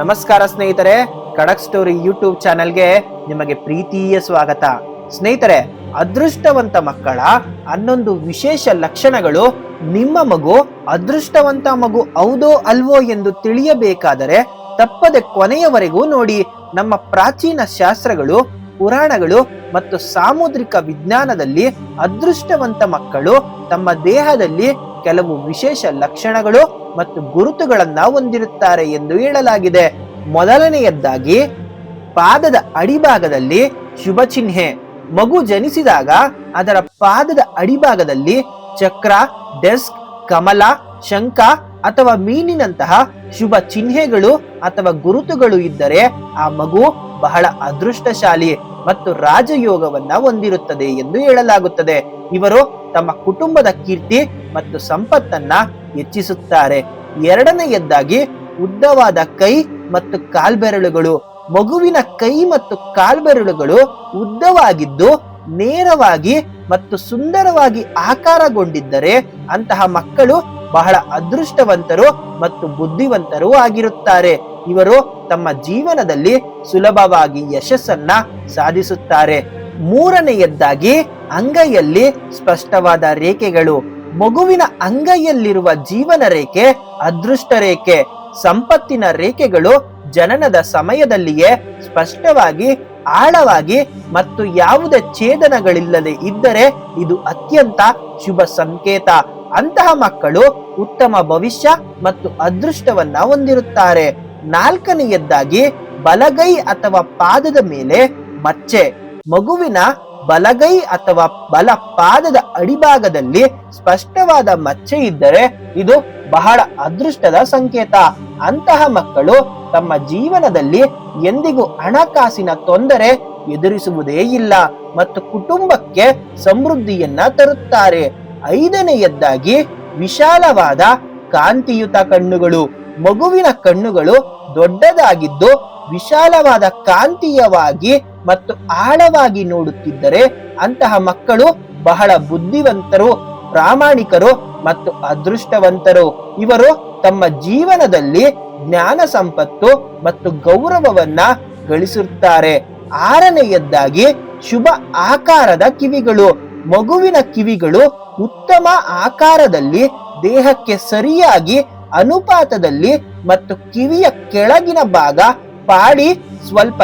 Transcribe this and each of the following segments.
ನಮಸ್ಕಾರ ಸ್ನೇಹಿತರೆ ಖಡಕ್ ಸ್ಟೋರಿ ಯೂಟ್ಯೂಬ್ ಚಾನೆಲ್ಗೆ ನಿಮಗೆ ಪ್ರೀತಿಯ ಸ್ವಾಗತ. ಸ್ನೇಹಿತರೆ, ಅದೃಷ್ಟವಂತ ಮಕ್ಕಳ ಹನ್ನೊಂದು ವಿಶೇಷ ಲಕ್ಷಣಗಳು ನಿಮ್ಮ ಮಗು ಅದೃಷ್ಟವಂತ ಮಗು ಹೌದೋ ಅಲ್ವೋ ಎಂದು ತಿಳಿಯಬೇಕಾದರೆ ತಪ್ಪದೆ ಕೊನೆಯವರೆಗೂ ನೋಡಿ ನಮ್ಮ ಪ್ರಾಚೀನ ಶಾಸ್ತ್ರಗಳು, ಪುರಾಣಗಳು ಮತ್ತು ಸಾಮುದ್ರಿಕ ವಿಜ್ಞಾನದಲ್ಲಿ ಅದೃಷ್ಟವಂತ ಮಕ್ಕಳು ತಮ್ಮ ದೇಹದಲ್ಲಿ ಕೆಲವು ವಿಶೇಷ ಲಕ್ಷಣಗಳು ಮತ್ತು ಗುರುತುಗಳನ್ನ ಹೊಂದಿರುತ್ತಾರೆ ಎಂದು ಹೇಳಲಾಗಿದೆ. ಮೊದಲನೆಯದ್ದಾಗಿ, ಪಾದದ ಅಡಿಭಾಗದಲ್ಲಿ ಶುಭ ಚಿಹ್ನೆ. ಮಗು ಜನಿಸಿದಾಗ ಅದರ ಪಾದದ ಅಡಿಭಾಗದಲ್ಲಿ ಚಕ್ರ, ಡೆಸ್ಕ್, ಕಮಲ, ಶಂಖ ಅಥವಾ ಮೀನಿನಂತಹ ಶುಭ ಚಿಹ್ನೆಗಳು ಅಥವಾ ಗುರುತುಗಳು ಇದ್ದರೆ ಆ ಮಗು ಬಹಳ ಅದೃಷ್ಟಶಾಲಿ ಮತ್ತು ರಾಜಯೋಗವನ್ನ ಹೊಂದಿರುತ್ತದೆ ಎಂದು ಹೇಳಲಾಗುತ್ತದೆ. ಇವರು ತಮ್ಮ ಕುಟುಂಬದ ಕೀರ್ತಿ ಮತ್ತು ಸಂಪತ್ತನ್ನ ಹೆಚ್ಚಿಸುತ್ತಾರೆ. ಎರಡನೆಯದ್ದಾಗಿ ಉದ್ದವಾದ ಕೈ ಮತ್ತು ಕಾಲ್ಬೆರಳುಗಳು. ಮಗುವಿನ ಕೈ ಮತ್ತು ಕಾಲ್ಬೆರಳುಗಳು ಉದ್ದವಾಗಿದ್ದು ನೇರವಾಗಿ ಮತ್ತು ಸುಂದರವಾಗಿ ಆಕಾರಗೊಂಡಿದ್ದರೆ ಅಂತಹ ಮಕ್ಕಳು ಬಹಳ ಅದೃಷ್ಟವಂತರು ಮತ್ತು ಬುದ್ಧಿವಂತರು ಆಗಿರುತ್ತಾರೆ. ಇವರು ತಮ್ಮ ಜೀವನದಲ್ಲಿ ಸುಲಭವಾಗಿ ಯಶಸ್ಸನ್ನ ಸಾಧಿಸುತ್ತಾರೆ. ಮೂರನೆಯದ್ದಾಗಿ ಅಂಗೈಯಲ್ಲಿ ಸ್ಪಷ್ಟವಾದ ರೇಖೆಗಳು. ಮಗುವಿನ ಅಂಗೈಯಲ್ಲಿರುವ ಜೀವನ ರೇಖೆ, ಅದೃಷ್ಟ ರೇಖೆ. ಸಂಪತ್ತಿನ ರೇಖೆಗಳು ಜನನದ ಸಮಯದಲ್ಲಿಯೇ ಸ್ಪಷ್ಟವಾಗಿ, ಆಳವಾಗಿ ಮತ್ತು ಯಾವುದೇ ಛೇದನಗಳಿಲ್ಲದೆ ಇದ್ದರೆ ಇದು ಅತ್ಯಂತ ಶುಭ ಸಂಕೇತ. ಅಂತಹ ಮಕ್ಕಳು ಉತ್ತಮ ಭವಿಷ್ಯ ಮತ್ತು ಅದೃಷ್ಟವನ್ನ ಹೊಂದಿರುತ್ತಾರೆ. ನಾಲ್ಕನೆಯದ್ದಾಗಿ ಬಲಗೈ ಅಥವಾ ಪಾದದ ಮೇಲೆ ಮಚ್ಚೆ. ಮಗುವಿನ ಬಲಗೈ ಅಥವಾ ಬಲ ಪಾದದ ಅಡಿಭಾಗದಲ್ಲಿ ಸ್ಪಷ್ಟವಾದ ಮಚ್ಚೆ ಇದ್ದರೆ ಇದು ಬಹಳ ಅದೃಷ್ಟದ ಸಂಕೇತ. ಅಂತಹ ಮಕ್ಕಳು ತಮ್ಮ ಜೀವನದಲ್ಲಿ ಎಂದಿಗೂ ಹಣಕಾಸಿನ ತೊಂದರೆ ಎದುರಿಸುವುದೇ ಇಲ್ಲ ಮತ್ತು ಕುಟುಂಬಕ್ಕೆ ಸಮೃದ್ಧಿಯನ್ನ ತರುತ್ತಾರೆ. ಐದನೆಯದ್ದಾಗಿ ವಿಶಾಲವಾದ ಕಾಂತಿಯುತ ಕಣ್ಣುಗಳು. ಮಗುವಿನ ಕಣ್ಣುಗಳು ದೊಡ್ಡದಾಗಿದ್ದು ವಿಶಾಲವಾದ ಕಾಂತೀಯವಾಗಿ ಮತ್ತು ಆಳವಾಗಿ ನೋಡುತ್ತಿದ್ದರೆ ಅಂತಹ ಮಕ್ಕಳು ಬಹಳ ಬುದ್ಧಿವಂತರು, ಪ್ರಾಮಾಣಿಕರು ಮತ್ತು ಅದೃಷ್ಟವಂತರು. ಇವರು ತಮ್ಮ ಜೀವನದಲ್ಲಿ ಜ್ಞಾನ ಸಂಪತ್ತು ಮತ್ತು ಗೌರವವನ್ನ ಗಳಿಸುತ್ತಾರೆ. ಆರನೆಯದ್ದಾಗಿ ಶುಭ ಆಕಾರದ ಕಿವಿಗಳು. ಮಗುವಿನ ಕಿವಿಗಳು ಉತ್ತಮ ಆಕಾರದಲ್ಲಿ ದೇಹಕ್ಕೆ ಸರಿಯಾಗಿ ಅನುಪಾತದಲ್ಲಿ ಮತ್ತು ಕಿವಿಯ ಕೆಳಗಿನ ಭಾಗ ಪಾಡಿ ಸ್ವಲ್ಪ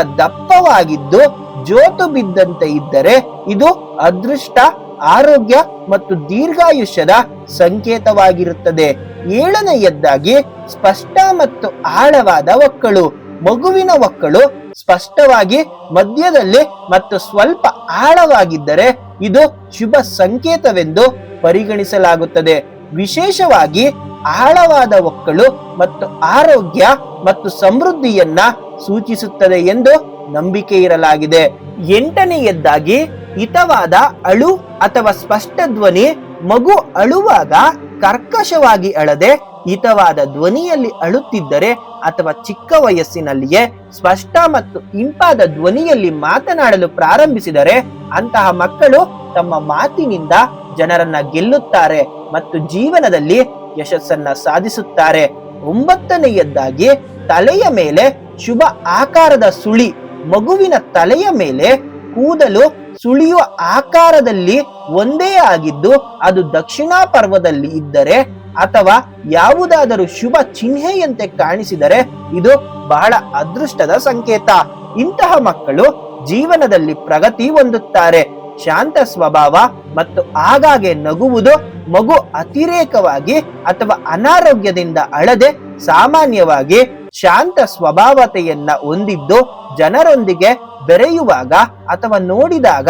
ದಪ್ಪವಾಗಿದ್ದು ಜೋತು ಬಿದ್ದಂತೆ ಇದ್ದರೆ ಇದು ಅದೃಷ್ಟ, ಆರೋಗ್ಯ ಮತ್ತು ದೀರ್ಘಾಯುಷ್ಯದ ಸಂಕೇತವಾಗಿರುತ್ತದೆ. ಏಳನೆಯದ್ದಾಗಿ ಸ್ಪಷ್ಟ ಮತ್ತು ಆಳವಾದ ಒಕ್ಕಳು. ಮಗುವಿನ ಒಕ್ಕಳು ಸ್ಪಷ್ಟವಾಗಿ ಮಧ್ಯದಲ್ಲಿ ಮತ್ತು ಸ್ವಲ್ಪ ಆಳವಾಗಿದ್ದರೆ ಇದು ಶುಭ ಸಂಕೇತವೆಂದು ಪರಿಗಣಿಸಲಾಗುತ್ತದೆ. ವಿಶೇಷವಾಗಿ ಆಳವಾದ ಒಕ್ಕಳು ಮತ್ತು ಆರೋಗ್ಯ ಮತ್ತು ಸಮೃದ್ಧಿಯನ್ನ ಸೂಚಿಸುತ್ತದೆ ಎಂದು ನಂಬಿಕೆ ಇರಲಾಗಿದೆ. ಎಂಟನೆಯದ್ದಾಗಿ ಹಿತವಾದ ಅಳು ಅಥವಾ ಸ್ಪಷ್ಟ ಧ್ವನಿ ಮಗು ಅಳುವಾಗ ಕರ್ಕಶವಾಗಿ ಅಳದೆ ಹಿತವಾದ ಧ್ವನಿಯಲ್ಲಿ ಅಳುತ್ತಿದ್ದರೆ ಅಥವಾ ಚಿಕ್ಕ ವಯಸ್ಸಿನಲ್ಲಿಯೇ ಸ್ಪಷ್ಟ ಮತ್ತು ಇಂಪಾದ ಧ್ವನಿಯಲ್ಲಿ ಮಾತನಾಡಲು ಪ್ರಾರಂಭಿಸಿದರೆ ಅಂತಹ ಮಕ್ಕಳು ತಮ್ಮ ಮಾತಿನಿಂದ ಜನರನ್ನ ಗೆಲ್ಲುತ್ತಾರೆ ಮತ್ತು ಜೀವನದಲ್ಲಿ ಯಶಸ್ಸನ್ನ ಸಾಧಿಸುತ್ತಾರೆ. ಒಂಬತ್ತನೆಯದ್ದಾಗಿ ತಲೆಯ ಮೇಲೆ ಶುಭ ಆಕಾರದ ಸುಳಿ, ಮಗುವಿನ ತಲೆಯ ಮೇಲೆ ಕೂದಲು ಸುಳಿಯುವ ಆಕಾರದಲ್ಲಿ ಒಂದೇ ಆಗಿದ್ದು, ಅದು ದಕ್ಷಿಣಾ ಪರ್ವದಲ್ಲಿ ಇದ್ದರೆ ಅಥವಾ ಯಾವುದಾದರೂ ಶುಭ ಚಿಹ್ನೆಯಂತೆ ಕಾಣಿಸಿದರೆ ಇದು ಬಹಳ ಅದೃಷ್ಟದ ಸಂಕೇತ. ಇಂತಹ ಮಕ್ಕಳು ಜೀವನದಲ್ಲಿ ಪ್ರಗತಿ ಹೊಂದುತ್ತಾರೆ. ಶಾಂತ ಸ್ವಭಾವ ಮತ್ತು ಆಗಾಗ್ಗೆ ನಗುವುದು ಮಗು ಅತಿರೇಕವಾಗಿ ಅಥವಾ ಅನಾರೋಗ್ಯದಿಂದ ಅಳದೆ ಸಾಮಾನ್ಯವಾಗಿ ಶಾಂತ ಸ್ವಭಾವತೆಯನ್ನ ಹೊಂದಿದ್ದು ಜನರೊಂದಿಗೆ ಬೆರೆಯುವಾಗ ಅಥವಾ ನೋಡಿದಾಗ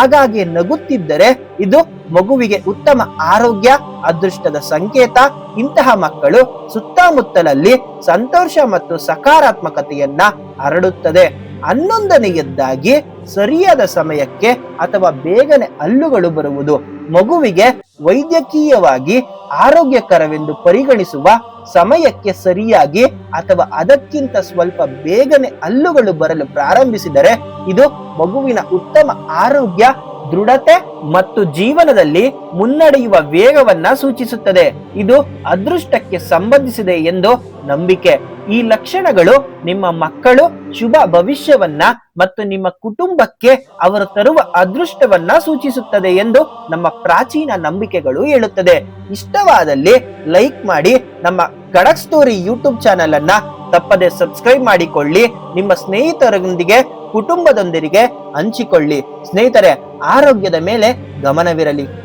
ಆಗಾಗ್ಗೆ ನಗುತ್ತಿದ್ದರೆ ಇದು ಮಗುವಿಗೆ ಉತ್ತಮ ಆರೋಗ್ಯ, ಅದೃಷ್ಟದ ಸಂಕೇತ. ಇಂತಹ ಮಕ್ಕಳು ಸುತ್ತಮುತ್ತಲಲ್ಲಿ ಸಂತೋಷ ಮತ್ತು ಸಕಾರಾತ್ಮಕತೆಯನ್ನ ಹರಡುತ್ತದೆ. ಹನ್ನೊಂದನೆಯದ್ದಾಗಿ ಸರಿಯಾದ ಸಮಯಕ್ಕೆ ಅಥವಾ ಬೇಗನೆ ಹಲ್ಲುಗಳು ಬರುವುದು ಮಗುವಿಗೆ ವೈದ್ಯಕೀಯವಾಗಿ ಆರೋಗ್ಯಕರವೆಂದು ಪರಿಗಣಿಸುವ ಸಮಯಕ್ಕೆ ಸರಿಯಾಗಿ ಅಥವಾ ಅದಕ್ಕಿಂತ ಸ್ವಲ್ಪ ಬೇಗನೆ ಹಲ್ಲುಗಳು ಬರಲು ಪ್ರಾರಂಭಿಸಿದರೆ ಇದು ಮಗುವಿನ ಉತ್ತಮ ಆರೋಗ್ಯ, ದೃಢತೆ ಮತ್ತು ಜೀವನದಲ್ಲಿ ಮುನ್ನಡೆಯುವ ವೇಗವನ್ನ ಸೂಚಿಸುತ್ತದೆ. ಇದು ಅದೃಷ್ಟಕ್ಕೆ ಸಂಬಂಧಿಸಿದೆ ಎಂದು ನಂಬಿಕೆ. ಈ ಲಕ್ಷಣಗಳು ನಿಮ್ಮ ಮಕ್ಕಳು ಶುಭ ಭವಿಷ್ಯವನ್ನ ಮತ್ತು ನಿಮ್ಮ ಕುಟುಂಬಕ್ಕೆ ಅವರು ತರುವ ಅದೃಷ್ಟವನ್ನ ಸೂಚಿಸುತ್ತದೆ ಎಂದು ನಮ್ಮ ಪ್ರಾಚೀನ ನಂಬಿಕೆಗಳು ಹೇಳುತ್ತದೆ. ಇಷ್ಟವಾದಲ್ಲಿ ಲೈಕ್ ಮಾಡಿ ನಮ್ಮ ಖಡಕ್ ಸ್ಟೋರಿ ಯೂಟ್ಯೂಬ್ ಚಾನೆಲ್ ಅನ್ನ ತಪ್ಪದೆ ಸಬ್ಸ್ಕ್ರೈಬ್ ಮಾಡಿಕೊಳ್ಳಿ. ನಿಮ್ಮ ಸ್ನೇಹಿತರೊಂದಿಗೆ, ಕುಟುಂಬದೊಂದಿಗೆ ಹಂಚಿಕೊಳ್ಳಿ. ಸ್ನೇಹಿತರೆ, ಆರೋಗ್ಯದ ಮೇಲೆ ಗಮನವಿರಲಿ.